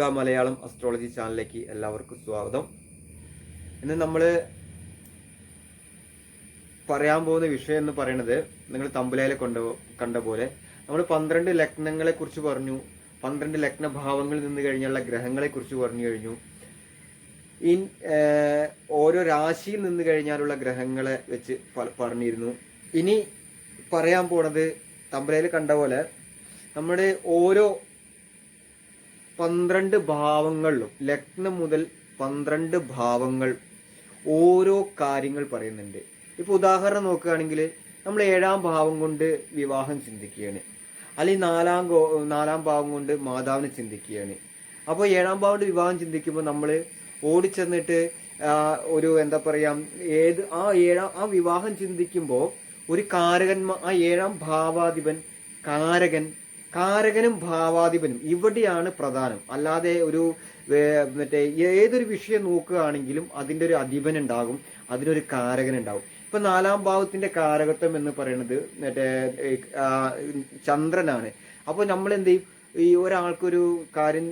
Deepika Malayalam astrology ചാനലിലേക്ക് എല്ലാവർക്കും സ്വാഗതം. ഇന്ന് നമ്മൾ പറയാൻ പോകുന്ന വിഷയം എന്ന് പറയുന്നത് നിങ്ങൾ തമ്പുലയിലെ കൊണ്ട കണ്ട പോലെ. നമ്മൾ പന്ത്രണ്ട് ലഗ്നങ്ങളെ കുറിച്ച് പറഞ്ഞു പന്ത്രണ്ട് ലഗ്നഭാവങ്ങളിൽ നിന്ന് കഴിഞ്ഞുള്ള ഗ്രഹങ്ങളെ കുറിച്ച് പറഞ്ഞു കഴിഞ്ഞു. ഇൻ ഓരോ രാശിയിൽ നിന്ന് കഴിഞ്ഞാലുള്ള ഗ്രഹങ്ങളെ വെച്ച് പറഞ്ഞിരുന്നു. ഇനി പറയാൻ പോണത് തമ്പലയിൽ കണ്ട പോലെ നമ്മുടെ ഓരോ പന്ത്രണ്ട് ഭാവങ്ങളിലും ലഗ്നം മുതൽ പന്ത്രണ്ട് ഭാവങ്ങൾ ഓരോ കാര്യങ്ങൾ പറയുന്നുണ്ട്. ഇപ്പൊ ഉദാഹരണം നോക്കുകയാണെങ്കിൽ നമ്മൾ ഏഴാം ഭാവം കൊണ്ട് വിവാഹം ചിന്തിക്കുകയാണ്. അല്ലെങ്കിൽ നാലാം നാലാം ഭാവം കൊണ്ട് മാതാവിനെ ചിന്തിക്കുകയാണ്. അപ്പോൾ ഏഴാം ഭാവം കൊണ്ട് വിവാഹം ചിന്തിക്കുമ്പോൾ നമ്മൾ ഓടിച്ചെന്നിട്ട് ഒരു എന്താ പറയാ ഏത് ആ ഏഴാം ആ വിവാഹം ചിന്തിക്കുമ്പോൾ ഒരു കാരകന്മാ ആ ഏഴാം ഭാവാധിപൻ കാരകൻ കാരകനും ഭാവാധിപനും ഇവിടെയാണ് പ്രധാനം. അല്ലാതെ ഒരു മറ്റേ ഏതൊരു വിഷയം നോക്കുകയാണെങ്കിലും അതിന്റെ ഒരു അധിപൻ ഉണ്ടാകും അതിനൊരു കാരകൻ ഉണ്ടാകും. ഇപ്പൊ നാലാം ഭാവത്തിന്റെ കാരകത്വം എന്ന് പറയുന്നത് മറ്റേ ചന്ദ്രനാണ്. അപ്പോൾ നമ്മൾ എന്ത് ചെയ്യും? ഈ ഒരാൾക്കൊരു കാര്യം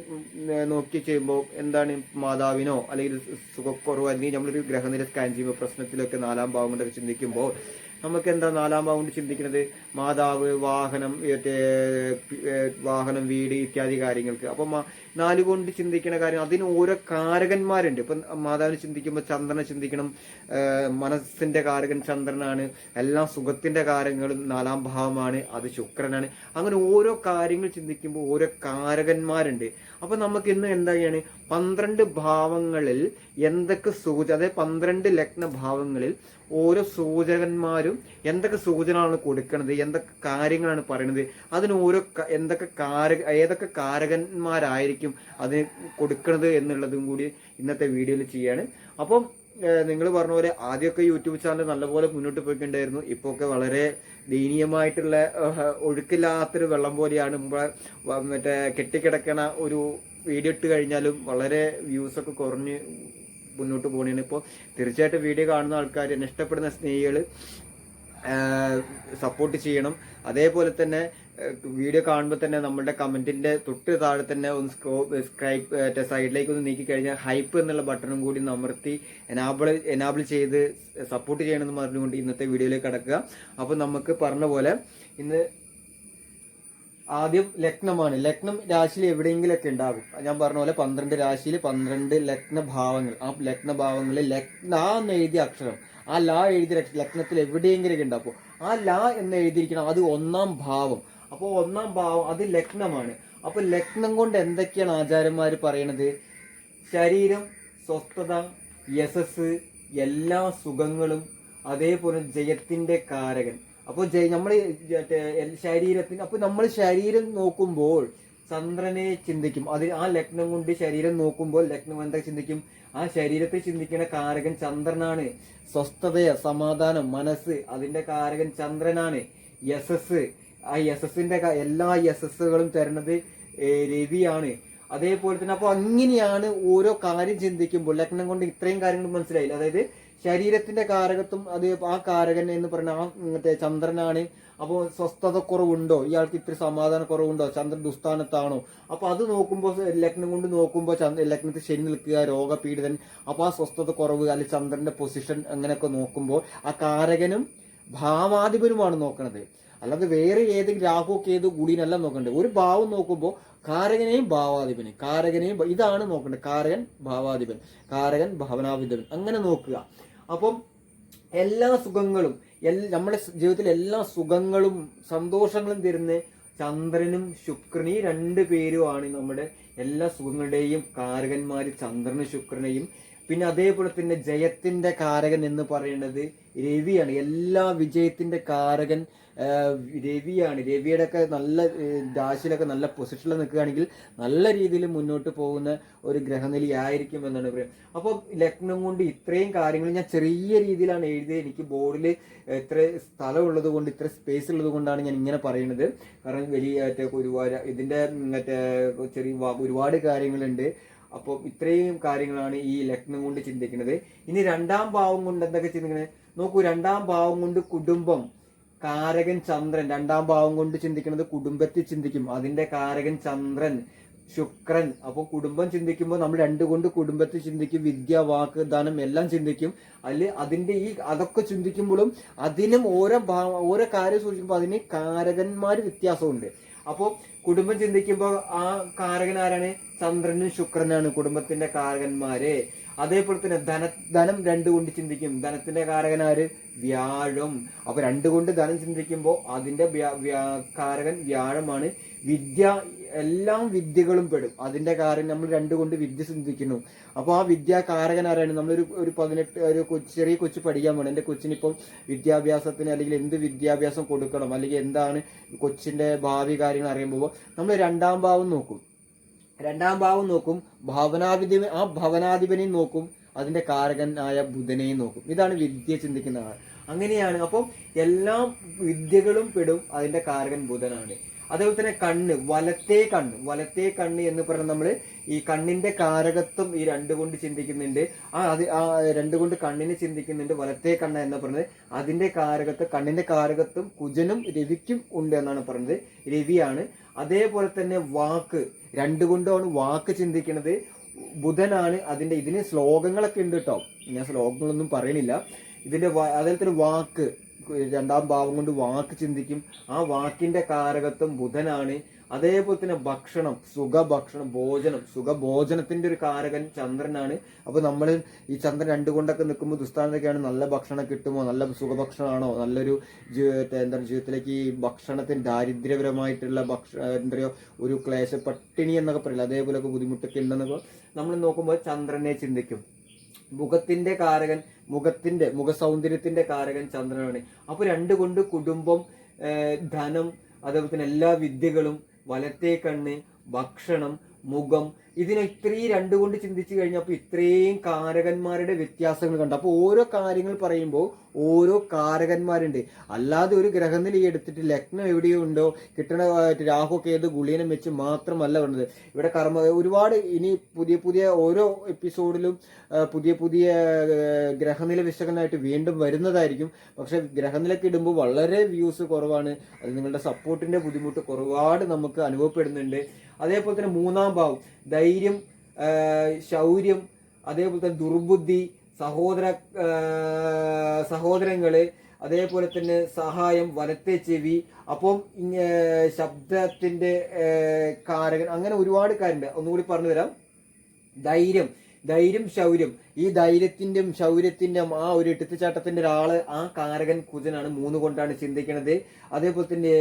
നോക്കി ചെയ്യുമ്പോൾ എന്താണ് മാതാവിനോ അല്ലെങ്കിൽ സുഖക്കുറവോ അല്ലെങ്കിൽ നമ്മളൊരു ഗ്രഹനില സ്കാൻ ചെയ്യുമ്പോൾ പ്രശ്നത്തിലൊക്കെ നാലാം ഭാവം കൊണ്ടൊക്കെ ചിന്തിക്കുമ്പോൾ നമുക്ക് എന്താ നാലാം ഭാഗം ചിന്തിക്കുന്നത്? മാതാവ് വാഹനം വാഹനം വീട് ഇത്യാദി കാര്യങ്ങൾക്ക്. അപ്പൊ നാല് കൊണ്ട് ചിന്തിക്കുന്ന കാര്യം അതിന് ഓരോ കാരകന്മാരുണ്ട്. ഇപ്പൊ മാതാവിനെ ചിന്തിക്കുമ്പോൾ ചന്ദ്രനെ ചിന്തിക്കണം. മനസ്സിന്റെ കാരകൻ ചന്ദ്രനാണ്. എല്ലാ സുഖത്തിന്റെ കാര്യങ്ങളും നാലാം ഭാവമാണ്. അത് ശുക്രനാണ്. അങ്ങനെ ഓരോ കാര്യങ്ങൾ ചിന്തിക്കുമ്പോൾ ഓരോ കാരകന്മാരുണ്ട്. അപ്പൊ നമുക്ക് ഇന്ന് എന്താ ചെയ്യണേ പന്ത്രണ്ട് ഭാവങ്ങളിൽ എന്തൊക്കെ സൂചന അതായത് പന്ത്രണ്ട് ലഗ്ന ഭാവങ്ങളിൽ ഓരോ സൂചകന്മാരും എന്തൊക്കെ സൂചനകളാണ് കൊടുക്കുന്നത് എന്തൊക്കെ കാര്യങ്ങളാണ് പറയുന്നത് അതിന് ഓരോ എന്തൊക്കെ കാരക ഏതൊക്കെ കാരകന്മാരായിരിക്കും അതിന് കൊടുക്കുന്നത് എന്നുള്ളതും കൂടി ഇന്നത്തെ വീഡിയോയിൽ ചെയ്യാണ്. അപ്പം നിങ്ങൾ പറഞ്ഞ പോലെ ആദ്യമൊക്കെ യൂട്യൂബ് ചാനൽ നല്ലപോലെ മുന്നോട്ട് പോയിക്കൊണ്ടായിരുന്നു ഇപ്പോൾ ഒക്കെ വളരെ ദയനീയമായിട്ടുള്ള ഒഴുക്കില്ലാത്തൊരു വെള്ളം പോലെയാണ് മറ്റേ കെട്ടിക്കിടക്കണ ഒരു വീഡിയോ ഇട്ട് കഴിഞ്ഞാലും വളരെ വ്യൂസ് ഒക്കെ കുറഞ്ഞ് മുന്നോട്ട് പോകണേണ് ഇപ്പോൾ തീർച്ചയായിട്ടും വീഡിയോ കാണുന്ന ആൾക്കാർ എന്നെ ഇഷ്ടപ്പെടുന്ന സ്നേഹികൾ സപ്പോർട്ട് ചെയ്യണം. അതേപോലെ തന്നെ വീഡിയോ കാണുമ്പോൾ തന്നെ നമ്മുടെ കമന്റിന്റെ തൊട്ട് താഴെ തന്നെ ഒന്ന് സ്ക്രൈബ് സൈഡിലേക്ക് ഒന്ന് നീക്കി കഴിഞ്ഞാൽ ഹൈപ്പ് എന്നുള്ള ബട്ടണും കൂടി അമർത്തി എനാബിൾ എനാബിൾ ചെയ്ത് സപ്പോർട്ട് ചെയ്യണമെന്ന് പറഞ്ഞുകൊണ്ട് ഇന്നത്തെ വീഡിയോയിലേക്ക് കടക്കുക. അപ്പോൾ നമുക്ക് പറഞ്ഞ പോലെ ഇന്ന് ആദ്യം ലഗ്നമാണ്. ലഗ്നം രാശിയിൽ എവിടെയെങ്കിലൊക്കെ ഉണ്ടാകും. ഞാൻ പറഞ്ഞ പോലെ പന്ത്രണ്ട് രാശിയിൽ പന്ത്രണ്ട് ലഗ്ന ഭാവങ്ങൾ. ആ ലഗ്ന ഭാവങ്ങളിൽ ലഗ്ന എന്ന് എഴുതിയ അക്ഷരം. ആ ലാ എഴുതിയ ലഗ്നത്തിൽ എവിടെയെങ്കിലൊക്കെ ഉണ്ടാകും. ആ ലാ എന്ന് എഴുതിയിരിക്കണം. അത് ഒന്നാം ഭാവം. അപ്പോൾ ഒന്നാം ഭാവം അത് ലഗ്നമാണ്. അപ്പൊ ലഗ്നം കൊണ്ട് എന്തൊക്കെയാണ് ആചാര്യന്മാർ പറയണത്? ശരീരം സ്വസ്ഥത യശസ് എല്ലാ സുഖങ്ങളും അതേപോലെ ജയത്തിന്റെ കാരകൻ. അപ്പോൾ ജയ നമ്മൾ ശരീരത്തിന് അപ്പൊ നമ്മൾ ശരീരം നോക്കുമ്പോൾ ചന്ദ്രനെ ചിന്തിക്കും. അത് ആ ലഗ്നം കൊണ്ട് ശരീരം നോക്കുമ്പോൾ ലഗ്നം എന്താ ചിന്തിക്കും? ആ ശരീരത്തെ ചിന്തിക്കുന്ന കാരകൻ ചന്ദ്രനാണ്. സ്വസ്ഥതയ സമാധാനം മനസ്സ് അതിന്റെ കാരകൻ ചന്ദ്രനാണ്. യശസ് ആ എസ് എസിന്റെ എല്ലാ എസ് എസുകളും തരുന്നത് രവിയാണ്. അതേപോലെ തന്നെ അപ്പോൾ അങ്ങനെയാണ് ഓരോ കാര്യം ചിന്തിക്കുമ്പോൾ ലഗ്നം കൊണ്ട് ഇത്രയും കാര്യങ്ങൾ മനസ്സിലായില്ല? അതായത് ശരീരത്തിന്റെ കാരകത്വം അത് ആ കാരകൻ എന്ന് പറഞ്ഞ ആ മറ്റേ ചന്ദ്രനാണ്. അപ്പോൾ സ്വസ്ഥത കുറവുണ്ടോ? ഇയാൾക്ക് ഇത്ര സമാധാന കുറവുണ്ടോ? ചന്ദ്രൻ ദുസ്ഥാനത്താണോ? അപ്പോൾ അത് നോക്കുമ്പോൾ ലഗ്നം കൊണ്ട് നോക്കുമ്പോൾ ലഗ്നത്തിൽ ശരി നിൽക്കുക രോഗപീഡിതൻ. അപ്പോൾ ആ സ്വസ്ഥത കുറവ് അല്ലെങ്കിൽ ചന്ദ്രന്റെ പൊസിഷൻ അങ്ങനെയൊക്കെ നോക്കുമ്പോൾ ആ കാരകനും ഭാവാധിപനുമാണ് നോക്കണത്. അല്ലാതെ വേറെ ഏതെങ്കിലും രാഹു കേതു ഗുളിനല്ല നോക്കണ്ടേ? ഒരു ഭാവം നോക്കുമ്പോൾ കാരകനെയും ഭാവാധിപനെ കാരകനെയും ഇതാണ് നോക്കേണ്ടത് കാരകൻ ഭാവാധിപൻ കാരകൻ ഭവനാധിപൻ. അങ്ങനെ നോക്കുക. അപ്പം എല്ലാ സുഖങ്ങളും നമ്മുടെ ജീവിതത്തിലെ എല്ലാ സുഖങ്ങളും സന്തോഷങ്ങളും തരുന്ന ചന്ദ്രനും ശുക്രനും ഈ രണ്ട് പേരുമാണ് നമ്മുടെ എല്ലാ സുഖങ്ങളുടെയും കാരകന്മാര് ചന്ദ്രനും ശുക്രനെയും. പിന്നെ അതേപോലെ തന്നെ ജയത്തിന്റെ കാരകൻ എന്ന് പറയുന്നത് രവിയാണ്. എല്ലാ വിജയത്തിന്റെ കാരകൻ രവിയാണ്. രവിയുടെ ഒക്കെ നല്ല ദാശിലൊക്കെ നല്ല പൊസിഷനിൽ നിൽക്കുകയാണെങ്കിൽ നല്ല രീതിയിൽ മുന്നോട്ട് പോകുന്ന ഒരു ഗ്രഹനിലയായിരിക്കും എന്നാണ് പറയുന്നത്. അപ്പോൾ ലഗ്നം കൊണ്ട് ഇത്രയും കാര്യങ്ങൾ ഞാൻ ചെറിയ രീതിയിലാണ് എഴുതിയത്. എനിക്ക് ബോർഡിൽ ഇത്ര സ്ഥലം ഉള്ളത് കൊണ്ട് ഇത്ര സ്പേസ് ഉള്ളത് കൊണ്ടാണ് ഞാൻ ഇങ്ങനെ പറയുന്നത്. കാരണം വലിയ മറ്റേ ഒരുപാട് ഇതിന്റെ മറ്റേ ചെറിയ ഒരുപാട് കാര്യങ്ങളുണ്ട്. അപ്പോൾ ഇത്രയും കാര്യങ്ങളാണ് ഈ ലഗ്നം കൊണ്ട് ചിന്തിക്കുന്നത്. ഇനി രണ്ടാം ഭാവം കൊണ്ട് എന്തൊക്കെ ചിന്തിക്കുന്നത് നോക്കൂ രണ്ടാം ഭാവം കൊണ്ട് കുടുംബം. കാരകൻ ചന്ദ്രൻ. രണ്ടാം ഭാവം കൊണ്ട് ചിന്തിക്കുന്നത് കുടുംബത്തിൽ ചിന്തിക്കും. അതിന്റെ കാരകൻ ചന്ദ്രൻ ശുക്രൻ. അപ്പോൾ കുടുംബം ചിന്തിക്കുമ്പോൾ നമ്മൾ രണ്ടുകൊണ്ട് കുടുംബത്തെ ചിന്തിക്കും വിദ്യ വാക്ക് ധനം എല്ലാം ചിന്തിക്കും. അതിൽ അതിന്റെ ഈ അതൊക്കെ ചിന്തിക്കുമ്പോഴും അതിനും ഓരോ ഓരോ കാര്യം സൂചിക്കുമ്പോൾ അതിന് കാരകന്മാർ വ്യത്യാസമുണ്ട്. അപ്പോൾ കുടുംബം ചിന്തിക്കുമ്പോൾ ആ കാരകൻ ആരാണ്? ചന്ദ്രനും ശുക്രനാണ് കുടുംബത്തിന്റെ കാരകന്മാര്. അതേപോലെ തന്നെ ധന ധനം രണ്ട് കൊണ്ട് ചിന്തിക്കും. ധനത്തിന്റെ കാരകനാര് വ്യാഴം. അപ്പൊ രണ്ട് കൊണ്ട് ധനം ചിന്തിക്കുമ്പോൾ അതിന്റെ കാരകൻ വ്യാഴമാണ്. വിദ്യ എല്ലാ വിദ്യകളും പെടും. അതിന്റെ കാര്യം നമ്മൾ രണ്ടുകൊണ്ട് വിദ്യ ചിന്തിക്കുന്നു. അപ്പോൾ ആ വിദ്യ കാരകൻ ആരാണ്? നമ്മളൊരു ഒരു പതിനെട്ട് ഒരു ചെറിയ കൊച്ചു പഠിക്കാൻ വേണം എന്റെ കൊച്ചിനിപ്പം വിദ്യാഭ്യാസത്തിന് അല്ലെങ്കിൽ എന്ത് വിദ്യാഭ്യാസം കൊടുക്കണം? അല്ലെങ്കിൽ എന്താണ് കൊച്ചിന്റെ ഭാവി കാര്യങ്ങൾ അറിയുമ്പോൾ നമ്മൾ രണ്ടാം ഭാവം നോക്കും. രണ്ടാം ഭാവം നോക്കും ഭവനാധിപ ആ ഭവനാധിപനെയും നോക്കും അതിന്റെ കാരകനായ ബുധനെയും നോക്കും. ഇതാണ് വിദ്യ ചിന്തിക്കുന്ന ആൾ. അങ്ങനെയാണ്. അപ്പം എല്ലാ വിദ്യകളും പെടും അതിന്റെ കാരകൻ ബുധനാണ്. അതേപോലെ തന്നെ കണ്ണ് വലത്തെ കണ്ണ്. വലത്തെ കണ്ണ് എന്ന് പറഞ്ഞാൽ നമ്മൾ ഈ കണ്ണിന്റെ കാരകത്വം ഈ രണ്ട് കൊണ്ട് ചിന്തിക്കുന്നുണ്ട്. ആ അത് ആ രണ്ട് കൊണ്ട് കണ്ണിനെ ചിന്തിക്കുന്നുണ്ട് വലത്തെ കണ്ണ് എന്ന് പറഞ്ഞത്. അതിന്റെ കാരകത്വം കണ്ണിന്റെ കാരകത്വം കുജനും രവിക്കും ഉണ്ട് എന്നാണ് പറഞ്ഞത്. രവിയാണ്. അതേപോലെ തന്നെ വാക്ക്. രണ്ട് കൊണ്ടാണ് വാക്ക് ചിന്തിക്കുന്നത് ബുധനാണ് അതിന്റെ ഇതിന് ശ്ലോകങ്ങളൊക്കെ ഉണ്ട് കേട്ടോ ഞാൻ ശ്ലോകങ്ങളൊന്നും പറയണില്ല. ഇതിന്റെ വാ- തന്നെ വാക്ക്. രണ്ടാം ഭാവം കൊണ്ട് വാക്ക് ചിന്തിക്കും. ആ വാക്കിന്റെ കാരകത്വം ബുധനാണ്. അതേപോലെ തന്നെ ഭക്ഷണം സുഖഭക്ഷണം ഭോജനം. സുഖഭോജനത്തിന്റെ ഒരു കാരകൻ ചന്ദ്രനാണ്. അപ്പൊ നമ്മൾ ഈ ചന്ദ്രൻ രണ്ട് കൊണ്ടൊക്കെ നിൽക്കുമ്പോൾ ദുസ്ഥാനത്തൊക്കെയാണ് നല്ല ഭക്ഷണം കിട്ടുമോ? നല്ല സുഖഭക്ഷണമാണോ? നല്ലൊരു എന്താണ് ജീവിതത്തിലേക്ക് ഈ ഭക്ഷണത്തിന് ദാരിദ്ര്യപരമായിട്ടുള്ള ഭക്ഷണ ഒരു ക്ലേശ പട്ടിണി എന്നൊക്കെ പറയില്ല? അതേപോലെയൊക്കെ ബുദ്ധിമുട്ടൊക്കെ ഉണ്ടെന്നൊക്കെ നമ്മൾ നോക്കുമ്പോൾ ചന്ദ്രനെ ചിന്തിക്കും. മുഖത്തിന്റെ കാരകൻ മുഖത്തിന്റെ മുഖസൗന്ദര്യത്തിന്റെ കാരകൻ ചന്ദ്രനാണ്. അപ്പൊ രണ്ട് കൊണ്ട് കുടുംബം ധനം അതേപോലെ തന്നെ എല്ലാ വിദ്യകളും വലത്തേ കണ്ണ് ഭക്ഷണം മുഖം. ഇതിനെ ഇത്രയും രണ്ട് കൊണ്ട് ചിന്തിച്ചു കഴിഞ്ഞപ്പോൾ ഇത്രയും കാരകന്മാരുടെ വ്യത്യാസങ്ങൾ കണ്ടു. അപ്പോൾ ഓരോ കാര്യങ്ങൾ പറയുമ്പോൾ ഓരോ കാരകന്മാരുണ്ട്. അല്ലാതെ ഒരു ഗ്രഹനില എടുത്തിട്ട് ലഗ്നം എവിടെയോ ഉണ്ടോ കിട്ടണ രാഹു രാഹു കേത് ഗുളിയനം വെച്ച് മാത്രമല്ല പറഞ്ഞത് ഇവിടെ കർമ്മ ഒരുപാട് ഇനി പുതിയ പുതിയ ഓരോ എപ്പിസോഡിലും പുതിയ പുതിയ ഗ്രഹനില വിശകലനമായിട്ട് വീണ്ടും വരുന്നതായിരിക്കും. പക്ഷെ ഗ്രഹനിലക്ക് ഇടുമ്പോൾ വളരെ വ്യൂസ് കുറവാണ്. അത് നിങ്ങളുടെ സപ്പോർട്ടിന്റെ ബുദ്ധിമുട്ട് ഒരുപാട് നമുക്ക് അനുഭവപ്പെടുന്നുണ്ട്. അതേപോലെ തന്നെ മൂന്നാം ഭാവം. ധൈര്യം ശൗര്യം അതേപോലെ തന്നെ ദുർബുദ്ധി സഹോദര സഹോദരങ്ങൾ അതേപോലെ തന്നെ സഹായം വലത്തെ ചെവി. അപ്പം ശബ്ദത്തിന്റെ കാരകൻ. അങ്ങനെ ഒരുപാട് കാര്യമുണ്ട്. ഒന്നുകൂടി പറഞ്ഞു തരാം ധൈര്യം. ധൈര്യം ശൗര്യം. ഈ ധൈര്യത്തിന്റെയും ശൗര്യത്തിന്റെയും ആ ഒരു എടുത്തുചാട്ടത്തിന്റെ ഒരാൾ ആ കാരകൻ കുജനാണ്. മൂന്ന് കൊണ്ടാണ് ചിന്തിക്കുന്നത് അതേപോലെ തന്നെ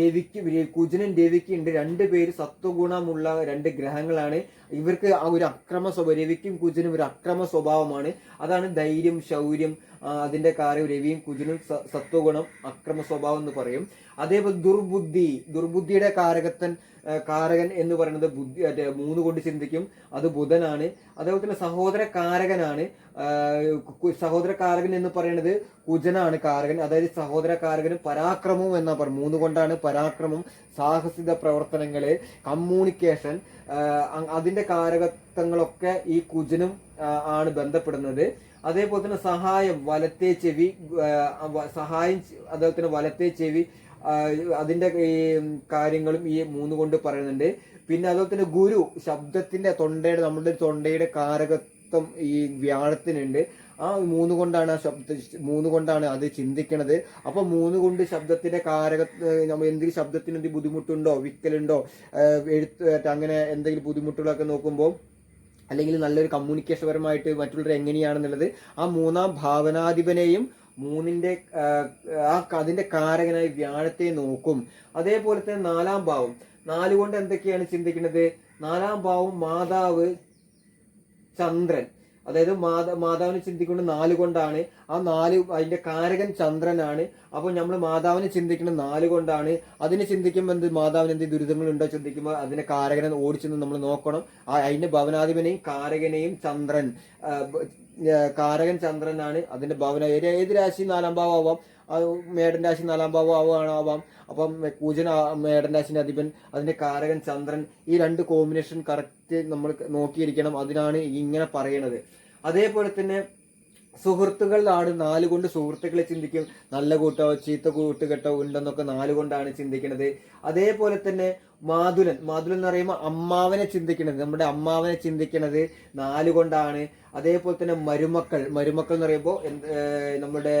രവിക്ക് കുജനും രവിക്കും ഉണ്ട് രണ്ട് പേര് സത്വഗുണമുള്ള രണ്ട് ഗ്രഹങ്ങളാണ്. ഇവർക്ക് ആ ഒരു അക്രമ സ്വഭാവം രവിക്കും കുജനും ഒരു അക്രമ സ്വഭാവമാണ്. അതാണ് ധൈര്യം ശൗര്യം അതിന്റെ കാര്യം രവിയും കുജനും സത്വഗുണം അക്രമ സ്വഭാവം എന്ന് പറയും. അതേപോലെ ദുർബുദ്ധി ദുർബുദ്ധിയുടെ കാരകത്തൻ കാരകൻ എന്ന് പറയുന്നത് ബുദ്ധി മൂന്ന് കൊണ്ട് ചിന്തിക്കും. അത് ബുധനാണ്. അതേപോലെ തന്നെ സഹോദര കാരകനാണ്. സഹോദര കാരകൻ എന്ന് പറയുന്നത് കുജനാണ് കാരകൻ. അതായത് സഹോദര കാരകന് പരാക്രമവും എന്നാ പറയും മൂന്ന് കൊണ്ടാണ് പരാക്രമം സാഹസിക പ്രവർത്തനങ്ങൾ കമ്മ്യൂണിക്കേഷൻ അതിന്റെ കാരകത്വങ്ങളൊക്കെ ഈ കുജനും ആണ് ബന്ധപ്പെടുന്നത്. അതേപോലെ തന്നെ സഹായം വലത്തെ ചെവി സഹായം അതേപോലെ തന്നെ വലത്തെ ചെവി അതിന്റെ ഈ കാര്യങ്ങളും ഈ മൂന്ന് കൊണ്ട് പറയുന്നുണ്ട്. പിന്നെ അതുപോലെ തന്നെ ഗുരു ശബ്ദത്തിന്റെ തൊണ്ടയുടെ നമ്മുടെ തൊണ്ടയുടെ കാരകത്വം ഈ വ്യാഴത്തിനുണ്ട്. ആ മൂന്ന് കൊണ്ടാണ് ആ ശബ്ദ മൂന്ന് കൊണ്ടാണ് അത് ചിന്തിക്കണത്. അപ്പൊ മൂന്ന് കൊണ്ട് ശബ്ദത്തിന്റെ കാരക നമ്മൾ എന്തെങ്കിലും ശബ്ദത്തിന് എന്തെങ്കിലും ബുദ്ധിമുട്ടുണ്ടോ വിക്കലുണ്ടോ എഴുത്ത് അങ്ങനെ എന്തെങ്കിലും ബുദ്ധിമുട്ടുകളൊക്കെ നോക്കുമ്പോൾ അല്ലെങ്കിൽ നല്ലൊരു കമ്മ്യൂണിക്കേഷൻ പരമായിട്ട് മറ്റുള്ളവർ എങ്ങനെയാണെന്നുള്ളത് ആ മൂന്നാം ഭാവനാധിപനെയും മൂന്നിന്റെ ആ, അതിന്റെ കാരകനായി വ്യാഴത്തെ നോക്കും. അതേപോലെ തന്നെ നാലാം ഭാവം. നാലുകൊണ്ട് എന്തൊക്കെയാണ് ചിന്തിക്കുന്നത്? നാലാം ഭാവം മാതാവ് ചന്ദ്രൻ. അതായത് മാതാ മാതാവിനെ ചിന്തിക്കുന്നത് നാല് കൊണ്ടാണ്. ആ നാല് അതിന്റെ കാരകൻ ചന്ദ്രനാണ്. അപ്പോൾ നമ്മൾ മാതാവിനെ ചിന്തിക്കുന്നത് നാല് കൊണ്ടാണ്. അതിനെ ചിന്തിക്കുമ്പോൾ എന്ത്? മാതാവിന് എന്ത് ദുരിതങ്ങളുണ്ടോ ചിന്തിക്കുമ്പോൾ അതിന്റെ കാരകനെ ഓടിച്ചെന്ന് നമ്മൾ നോക്കണം. ആ അതിന്റെ ഭവനാധിപനെയും കാരകനെയും ചന്ദ്രൻ. കാരകൻ ചന്ദ്രനാണ് അതിന്റെ ഭവന ഏത് രാശി നാലാം ഭാവം ആവാം? അത് മേടൻ രാശി നാലാം ഭാവം ആവുകയാണ് ആവാം അപ്പം കൂജൻ മേടൻ രാശിന്റെ അധിപൻ അതിന്റെ കാരകൻ ചന്ദ്രൻ ഈ രണ്ട് കോമ്പിനേഷൻ കറക്റ്റ് നമ്മൾ നോക്കിയിരിക്കണം. അതിനാണ് ഇങ്ങനെ പറയണത്. അതേപോലെ തന്നെ സുഹൃത്തുക്കളിലാണ് നാല് കൊണ്ട് സുഹൃത്തുക്കളെ ചിന്തിക്കും. നല്ല കൂട്ടോ ചീത്ത കൂട്ടുകെട്ടോ ഉണ്ടെന്നൊക്കെ നാല് കൊണ്ടാണ് ചിന്തിക്കുന്നത് അതേപോലെ തന്നെ മാതുലൻ. മാതുലൻ എന്ന് പറയുമ്പോൾ അമ്മാവനെ ചിന്തിക്കുന്നത് നമ്മുടെ അമ്മാവനെ ചിന്തിക്കണത് നാല് കൊണ്ടാണ്. അതേപോലെ തന്നെ മരുമക്കൾ. മരുമക്കൾ എന്ന് പറയുമ്പോൾ നമ്മുടെ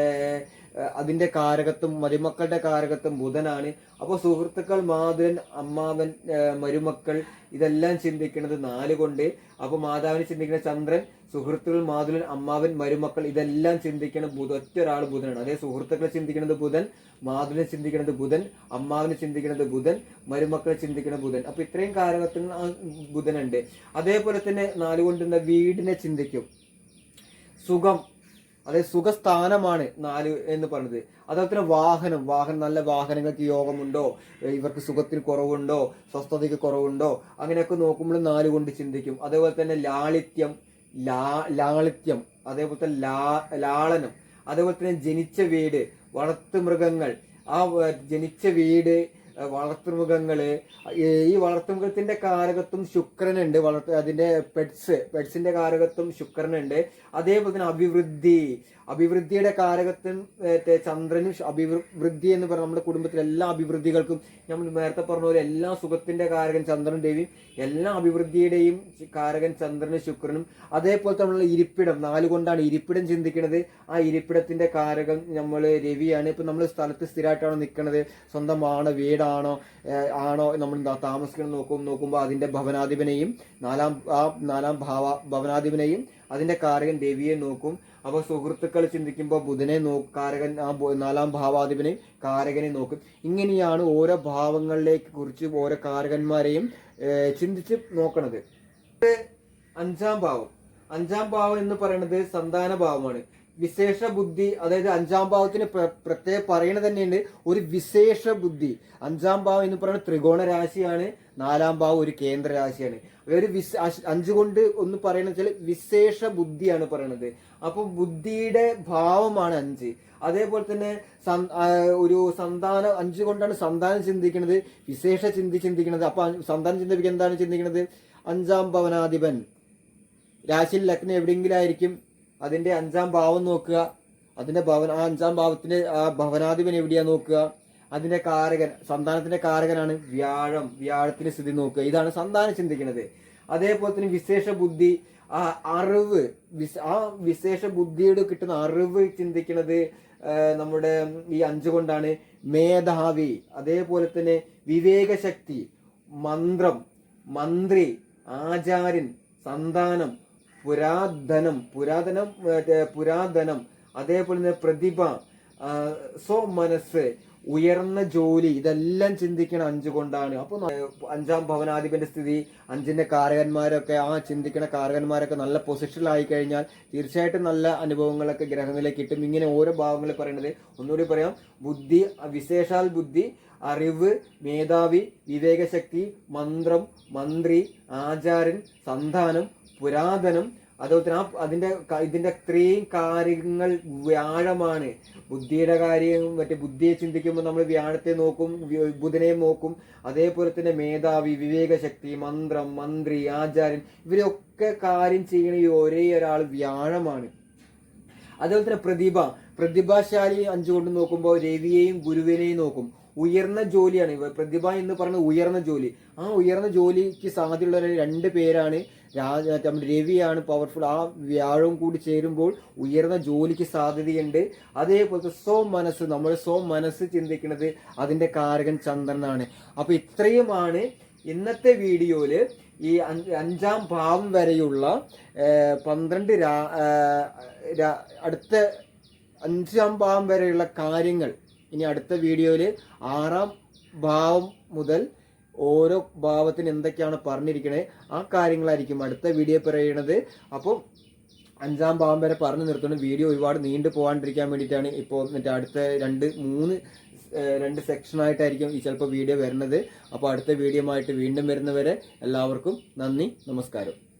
അതിന്റെ കാരകത്വം മരുമക്കളുടെ കാരകത്വം ബുധനാണ്. അപ്പോൾ സുഹൃത്തുക്കൾ മാതൃൻ അമ്മാവൻ മരുമക്കൾ ഇതെല്ലാം ചിന്തിക്കുന്നത് നാല് കൊണ്ട്. അപ്പോൾ മാതാവിനെ ചിന്തിക്കുന്ന ചന്ദ്രൻ സുഹൃത്തുക്കൾ മാതുലൻ അമ്മാവൻ മരുമക്കൾ ഇതെല്ലാം ചിന്തിക്കുന്ന ബുധ ഒറ്റ ഒരാൾ ബുധനാണ്. അതേ സുഹൃത്തുക്കളെ ചിന്തിക്കുന്നത് ബുധൻ മാതുലനെ ചിന്തിക്കുന്നത് ബുധൻ അമ്മാവിനെ ചിന്തിക്കുന്നത് ബുധൻ മരുമക്കളെ ചിന്തിക്കുന്ന ബുധൻ. അപ്പോൾ ഇത്രയും കാരകത്വങ്ങൾ ബുധനുണ്ട്. അതേപോലെ തന്നെ നാലുകൊണ്ടുള്ള വീടിനെ ചിന്തിക്കും. സുഖം അതായത് സുഖസ്ഥാനമാണ് നാല് എന്ന് പറയുന്നത് അതുപോലെ തന്നെ വാഹനം വാഹനം നല്ല വാഹനങ്ങൾക്ക് യോഗമുണ്ടോ? ഇവർക്ക് സുഖത്തിന് കുറവുണ്ടോ? സ്വസ്ഥതയ്ക്ക് കുറവുണ്ടോ? അങ്ങനെയൊക്കെ നോക്കുമ്പോൾ നാല് കൊണ്ട് ചിന്തിക്കും. അതേപോലെ തന്നെ ലാളിത്യം ലാ ലാളിത്യം അതേപോലെ തന്നെ ലാ ലാളനം അതേപോലെ തന്നെ ജനിച്ച വീട് വളർത്തു മൃഗങ്ങൾ. ആ ജനിച്ച വീട് വളർത്തുമൃഗങ്ങൾ ഈ വളർത്തുമൃഗത്തിന്റെ കാരകത്വം ശുക്രനുണ്ട്. വളർത്ത അതിന്റെ പെറ്റ്സ് പെറ്റ്സിന്റെ കാരകത്വം ശുക്രനുണ്ട്. അതേപോലെ തന്നെ അഭിവൃദ്ധി അഭിവൃദ്ധിയുടെ കാരകത്തിൽ ചന്ദ്രനും അഭിവൃദ്ധി എന്ന് പറഞ്ഞാൽ നമ്മുടെ കുടുംബത്തിലെ എല്ലാ അഭിവൃദ്ധികൾക്കും നമ്മൾ നേരത്തെ പറഞ്ഞ പോലെ എല്ലാ സുഖത്തിന്റെ കാരകൻ ചന്ദ്രൻ ദേവിയും എല്ലാ അഭിവൃദ്ധിയുടെയും കാരകൻ ചന്ദ്രനും ശുക്രനും അതേപോലെ തന്നെ ഇരിപ്പിടം നാലുകൊണ്ടാണ് ഇരിപ്പിടം ചിന്തിക്കുന്നത്. ആ ഇരിപ്പിടത്തിന്റെ കാരകം നമ്മൾ രവിയാണ്. ഇപ്പൊ നമ്മൾ സ്ഥലത്ത് സ്ഥിരമായിട്ടാണോ നിൽക്കുന്നത് സ്വന്തമാണോ വീടാണോ ആണോ നമ്മൾ എന്താ താമസിക്കണം നോക്കും നോക്കുമ്പോൾ അതിന്റെ ഭവനാധിപനെയും നാലാം ആ നാലാം ഭാവ ഭവനാധിപനെയും അതിന്റെ കാരകൻ രവിയെ നോക്കും. അപ്പൊ സുഹൃത്തുക്കൾ ചിന്തിക്കുമ്പോൾ ബുധനെ നോ കാരകൻ ആ നാലാം ഭാവാധിപനെ കാരകനെ നോക്കും. ഇങ്ങനെയാണ് ഓരോ ഭാവങ്ങളിലേക്ക് കുറിച്ച് ഓരോ കാരകന്മാരെയും ചിന്തിച്ച് നോക്കണത്. അഞ്ചാം ഭാവം. അഞ്ചാം ഭാവം എന്ന് പറയുന്നത് സന്താന ഭാവമാണ്. വിശേഷ ബുദ്ധി അതായത് അഞ്ചാം ഭാവത്തിന് പ്രത്യേക പറയണത് തന്നെയുണ്ട്. ഒരു വിശേഷ ബുദ്ധി അഞ്ചാം ഭാവം എന്ന് പറയുന്നത് ത്രികോണ രാശിയാണ്. നാലാം ഭാവം ഒരു കേന്ദ്ര രാശിയാണ്. ഒരു വിശ അശ്- അഞ്ച് കൊണ്ട് ഒന്ന് പറയുന്നത് വെച്ചാൽ വിശേഷ ബുദ്ധിയാണ് പറയണത്. അപ്പൊ ബുദ്ധിയുടെ ഭാവമാണ് അഞ്ച്. അതേപോലെ തന്നെ ഒരു സന്താന അഞ്ച് കൊണ്ടാണ് സന്താനം ചിന്തിക്കുന്നത് വിശേഷ ചിന്തി ചിന്തിക്കുന്നത് അപ്പൊ സന്താനം ചിന്തിപ്പിക്കുക എന്താണ് ചിന്തിക്കുന്നത് അഞ്ചാം ഭവനാധിപൻ. രാശിയിൽ ലഗ്നം എവിടെയെങ്കിലും ആയിരിക്കും. അതിന്റെ അഞ്ചാം ഭാവം നോക്കുക. അതിന്റെ ഭവന ആ അഞ്ചാം ഭാവത്തിന്റെ ആ ഭവനാധിപൻ എവിടെയാ നോക്കുക? അതിന്റെ കാരകൻ സന്താനത്തിന്റെ കാരകനാണ് വ്യാഴം. വ്യാഴത്തിന്റെ സ്ഥിതി നോക്കുക. ഇതാണ് സന്താനം ചിന്തിക്കുന്നത്. അതേപോലെ തന്നെ വിശേഷ ബുദ്ധി ആ അറിവ് ആ വിശേഷ ബുദ്ധിയോട് കിട്ടുന്ന അറിവ് ചിന്തിക്കുന്നത് നമ്മുടെ ഈ അഞ്ചു കൊണ്ടാണ്. മേധാവി അതേപോലെ തന്നെ വിവേകശക്തി മന്ത്രം മന്ത്രി ആചാര്യൻ സന്താനം പുരാതനം പുരാതനം പുരാതനം അതേപോലെ തന്നെ പ്രതിഭ സോ മനസ്സ് ഉയർന്ന ജോലി ഇതെല്ലാം ചിന്തിക്കണ അഞ്ചു കൊണ്ടാണ്. അപ്പൊ അഞ്ചാം ഭവനാധിപന്റെ സ്ഥിതി അഞ്ചിന്റെ കാരകന്മാരൊക്കെ ആ ചിന്തിക്കണ കാരകന്മാരൊക്കെ നല്ല പൊസിഷനിലായി കഴിഞ്ഞാൽ തീർച്ചയായിട്ടും നല്ല അനുഭവങ്ങളൊക്കെ ഗ്രഹങ്ങളിലേക്ക് കിട്ടും. ഇങ്ങനെ ഓരോ ഭാവങ്ങൾ പറയുന്നത് ഒന്നുകൂടി പറയാം. ബുദ്ധി വിശേഷാൽ ബുദ്ധി അറിവ് മേധാവി വിവേകശക്തി മന്ത്രം മന്ത്രി ആചാരൻ സന്താനം പുരാതനം അതുപോലെ ആ അതിന്റെ ഇതിന്റെ ഇത്രയും കാര്യങ്ങൾ വ്യാഴമാണ്. ബുദ്ധിയുടെ കാര്യം മറ്റേ ബുദ്ധിയെ ചിന്തിക്കുമ്പോൾ നമ്മൾ വ്യാഴത്തെ നോക്കും ബുധനെ നോക്കും. അതേപോലെ തന്നെ മേധാവി വിവേകശക്തി മന്ത്രം മന്ത്രി ആചാര്യൻ ഇവരൊക്കെ കാര്യം ചെയ്യണ ഈ ഒരേ ഒരാൾ വ്യാഴമാണ്. അതുപോലെ തന്നെ പ്രതിഭ. പ്രതിഭാശാലി അഞ്ചുകൊണ്ട് നോക്കുമ്പോൾ രവിയെയും ഗുരുവിനെയും നോക്കും. ഉയർന്ന ജോലിയാണ്. പ്രതിഭ എന്ന് പറയുന്നത് ഉയർന്ന ജോലി. ആ ഉയർന്ന ജോലിക്ക് സാധ്യതയുള്ള രണ്ട് പേരാണ്. രാജ നമ്മുടെ രവിയാണ് പവർഫുൾ ആ വ്യാഴവും കൂടി ചേരുമ്പോൾ ഉയർന്ന ജോലിക്ക് സാധ്യതയുണ്ട്. അതേപോലത്തെ സ്വ മനസ്സ് നമ്മുടെ സ്വ മനസ്സ് ചിന്തിക്കുന്നത് അതിന്റെ കാരകൻ ചന്ദ്രനാണ്. അപ്പോൾ ഇത്രയുമാണ് ഇന്നത്തെ വീഡിയോയിൽ ഈ അഞ്ചാം ഭാവം വരെയുള്ള പന്ത്രണ്ട് രാ- അടുത്ത അഞ്ചാം ഭാവം വരെയുള്ള കാര്യങ്ങൾ. ഇനി അടുത്ത വീഡിയോയിൽ ആറാം ഭാവം മുതൽ ഓരോ ഭാവത്തിന് എന്തൊക്കെയാണ് പറഞ്ഞിരിക്കുന്നത് ആ കാര്യങ്ങളായിരിക്കും അടുത്ത വീഡിയോ പറയുന്നത്. അപ്പോൾ അഞ്ചാം ഭാവം വരെ പറഞ്ഞു നിർത്തുന്നു. വീഡിയോ ഒരുപാട് നീണ്ടു പോകാണ്ടിരിക്കാൻ വേണ്ടിയിട്ടാണ് ഇപ്പോൾ എന്നിട്ട് അടുത്ത രണ്ട് മൂന്ന് രണ്ട് സെക്ഷനായിട്ടായിരിക്കും ഈ ചിലപ്പോൾ വീഡിയോ വരുന്നത്. അപ്പോൾ അടുത്ത വീഡിയോ ആയിട്ട് വീണ്ടും വരുന്നവരെ എല്ലാവർക്കും നന്ദി നമസ്കാരം.